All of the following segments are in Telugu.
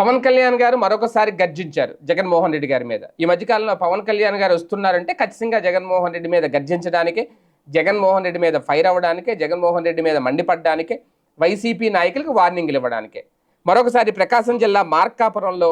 పవన్ కళ్యాణ్ గారు మరొకసారి గర్జించారు జగన్మోహన్ రెడ్డి గారి మీద. ఈ మధ్యకాలంలో పవన్ కళ్యాణ్ గారు వస్తున్నారంటే ఖచ్చితంగా జగన్మోహన్ రెడ్డి మీద గర్జించడానికే జగన్మోహన్ రెడ్డి మీద ఫైర్ అవ్వడానికే జగన్మోహన్ రెడ్డి మీద మండిపడ్డానికే వైసీపీ నాయకులకు వార్నింగ్లు ఇవ్వడానికే. మరొకసారి ప్రకాశం జిల్లా మార్కాపురంలో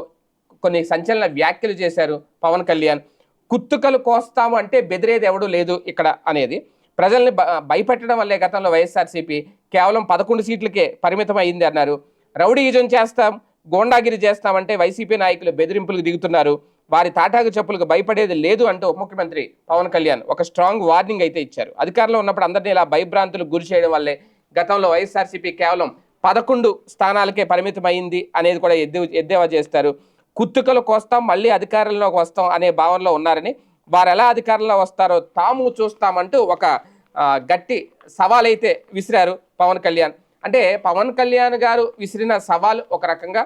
కొన్ని సంచలన వ్యాఖ్యలు చేశారు పవన్ కళ్యాణ్. కుత్తుకలు కోస్తాము అంటే బెదిరేది ఎవడూ లేదు ఇక్కడ అనేది. ప్రజల్ని భయపెట్టడం వల్లే గతంలో వైఎస్ఆర్సీపీ కేవలం పదకొండు సీట్లకే పరిమితం అయింది అన్నారు. రౌడీయిజం చేస్తాం గోండాగిరి చేస్తామంటే వైసీపీ నాయకులు బెదిరింపులకు దిగుతున్నారు. వారి తాటాకు చెప్పులకు భయపడేది లేదు అంటూ ఉప ముఖ్యమంత్రి పవన్ కళ్యాణ్ ఒక స్ట్రాంగ్ వార్నింగ్ అయితే ఇచ్చారు. అధికారంలో ఉన్నప్పుడు అందరినీ ఇలా భయభ్రాంతులకు గురి చేయడం వల్లే గతంలో వైఎస్ఆర్సీపీ కేవలం పదకొండు స్థానాలకే పరిమితమైంది అనేది కూడా ఎద్దే ఎద్దేవా చేస్తారు. కుత్తుకలు కోస్తాం మళ్ళీ అధికారంలోకి వస్తాం అనే భావనలో ఉన్నారని వారు ఎలా అధికారంలో వస్తారో తాము చూస్తామంటూ ఒక గట్టి సవాల్ అయితే విసిరారు పవన్ కళ్యాణ్. అంటే పవన్ కళ్యాణ్ గారు విసిరిన సవాల్ ఒక రకంగా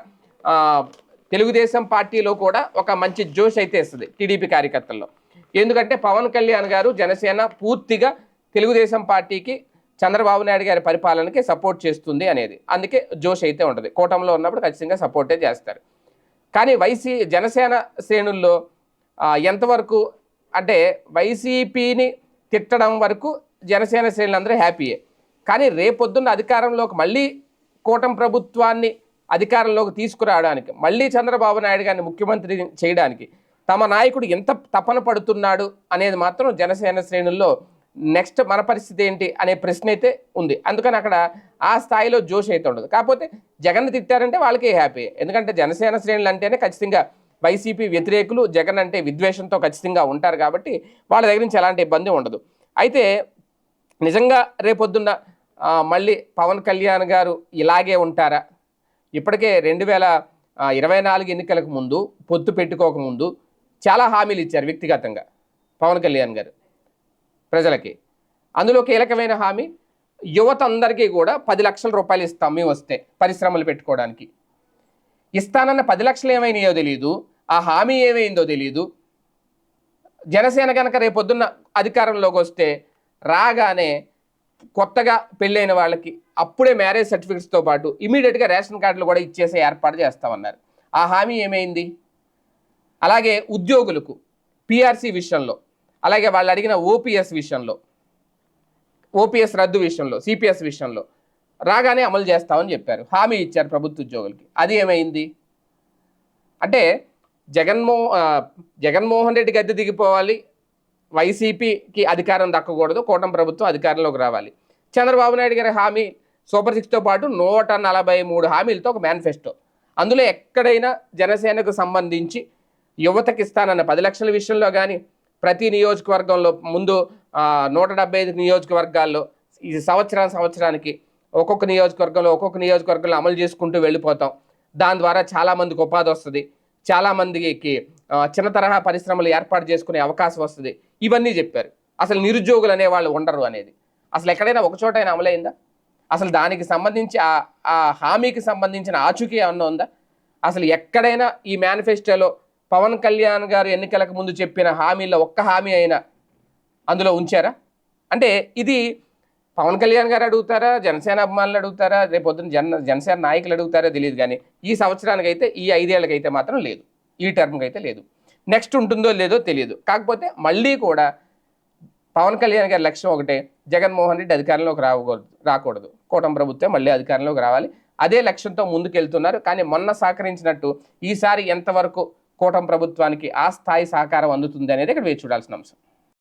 తెలుగుదేశం పార్టీలో కూడా ఒక మంచి జోష్ అయితే ఇస్తుంది టీడీపీ కార్యకర్తల్లో. ఎందుకంటే పవన్ కళ్యాణ్ గారు జనసేన పూర్తిగా తెలుగుదేశం పార్టీకి చంద్రబాబు నాయుడు గారి పరిపాలనకి సపోర్ట్ చేస్తుంది అనేది. అందుకే జోష్ అయితే ఉంటుంది. కూటమిలో ఉన్నప్పుడు ఖచ్చితంగా సపోర్టే చేస్తారు. కానీ వైసీ జనసేన శ్రేణుల్లో ఎంతవరకు అంటే వైసీపీని తిట్టడం వరకు జనసేన శ్రేణులందరూ హ్యాపీయే. కానీ రేపొద్దున్న అధికారంలోకి మళ్ళీ కూటమి ప్రభుత్వాన్ని అధికారంలోకి తీసుకురావడానికి మళ్ళీ చంద్రబాబు నాయుడు గారిని ముఖ్యమంత్రి చేయడానికి తమ నాయకుడు ఎంత తపన పడుతున్నాడు అనేది మాత్రం జనసేన శ్రేణుల్లో నెక్స్ట్ మన పరిస్థితి ఏంటి అనే ప్రశ్న అయితే ఉంది. అందుకని అక్కడ ఆ స్థాయిలో జోష్ అయితే ఉండదు. కాకపోతే జగన్ తిట్టారంటే వాళ్ళకే హ్యాపీ. ఎందుకంటే జనసేన శ్రేణులు అంటేనే ఖచ్చితంగా వైసీపీ వ్యతిరేకులు జగన్ అంటే విద్వేషంతో ఖచ్చితంగా ఉంటారు కాబట్టి వాళ్ళ దగ్గర నుంచి ఎలాంటి ఇబ్బంది ఉండదు. అయితే నిజంగా రేపొద్దున్న మళ్ళీ పవన్ కళ్యాణ్ గారు ఇలాగే ఉంటారా? ఇప్పటికే రెండు వేల ఇరవై నాలుగు ఎన్నికలకు ముందు పొత్తు పెట్టుకోక ముందు చాలా హామీలు ఇచ్చారు వ్యక్తిగతంగా పవన్ కళ్యాణ్ గారు ప్రజలకి. అందులో కీలకమైన హామీ యువత అందరికీ కూడా పది లక్షల రూపాయలు ఇస్తాం మేము వస్తే పరిశ్రమలు పెట్టుకోవడానికి. ఇస్తానన్న పది లక్షలు ఏమైనాయో తెలియదు ఆ హామీ ఏమైందో తెలియదు జనసేన కనుక రేపొద్దున్న అధికారంలోకి వస్తే రాగానే కొత్తగా పెళ్ళైన వాళ్ళకి అప్పుడే మ్యారేజ్ సర్టిఫికెట్స్తో పాటు ఇమీడియట్గా రేషన్ కార్డులు కూడా ఇచ్చేసే ఏర్పాటు చేస్తామన్నారు. ఆ హామీ ఏమైంది? అలాగే ఉద్యోగులకు పిఆర్సీ విషయంలో అలాగే వాళ్ళు అడిగిన ఓపీఎస్ విషయంలో ఓపీఎస్ రద్దు విషయంలో సిపిఎస్ విషయంలో రాగానే అమలు చేస్తామని చెప్పారు. హామీ ఇచ్చారు ప్రభుత్వ ఉద్యోగులకి. అది ఏమైంది? అంటే జగన్మో జగన్మోహన్ రెడ్డి గద్దె దిగిపోవాలి వైసీపీకి అధికారం దక్కకూడదు కూటమి ప్రభుత్వం అధికారంలోకి రావాలి. చంద్రబాబు నాయుడు గారి హామీ సూపర్ సిక్స్తో పాటు నూట నలభై మూడు హామీలతో ఒక మేనిఫెస్టో. అందులో ఎక్కడైనా జనసేనకు సంబంధించి యువతకి ఇస్తానన్న పది లక్షల విషయంలో కానీ ప్రతి నియోజకవర్గంలో ముందు నూట డెబ్బై ఐదు నియోజకవర్గాల్లో ఈ సంవత్సరం సంవత్సరానికి ఒక్కొక్క నియోజకవర్గంలో ఒక్కొక్క నియోజకవర్గంలో అమలు చేసుకుంటూ వెళ్ళిపోతాం. దాని ద్వారా చాలామందికి ఉపాధి వస్తుంది. చాలామందికి చిన్న తరహా పరిశ్రమలు ఏర్పాటు చేసుకునే అవకాశం వస్తుంది. ఇవన్నీ చెప్పారు. అసలు నిరుద్యోగులు అనేవాళ్ళు ఉండరు అనేది. అసలు ఎక్కడైనా ఒక చోటైనా అమలైందా? అసలు దానికి సంబంధించి ఆ ఆ హామీకి సంబంధించిన ఆచూకీ ఏమన్నా ఉందా? అసలు ఎక్కడైనా ఈ మేనిఫెస్టోలో పవన్ కళ్యాణ్ గారు ఎన్నికలకు ముందు చెప్పిన హామీలో ఒక్క హామీ అయినా అందులో ఉంచారా? అంటే ఇది పవన్ కళ్యాణ్ గారు అడుగుతారా? జనసేన అభిమానులు అడుగుతారా? రేపొద్దున జన జనసేన నాయకులు అడుగుతారా తెలియదు కానీ ఈ సంవత్సరానికి అయితే ఈ ఐదేళ్ళకైతే మాత్రం లేదు. ఈ టర్మ్కి అయితే లేదు. నెక్స్ట్ ఉంటుందో లేదో తెలియదు. కాకపోతే మళ్ళీ కూడా పవన్ కళ్యాణ్ గారి లక్ష్యం ఒకటే జగన్మోహన్ రెడ్డి అధికారంలోకి రాకూడదు రాకూడదు. కూటమి ప్రభుత్వం మళ్ళీ అధికారంలోకి రావాలి. అదే లక్ష్యంతో ముందుకెళ్తున్నారు. కానీ మొన్న సహకరించినట్టు ఈసారి ఎంతవరకు కూటమి ప్రభుత్వానికి ఆ స్థాయి సహకారం అందుతుంది అనేది ఇక్కడ వేచి చూడాల్సిన అంశం.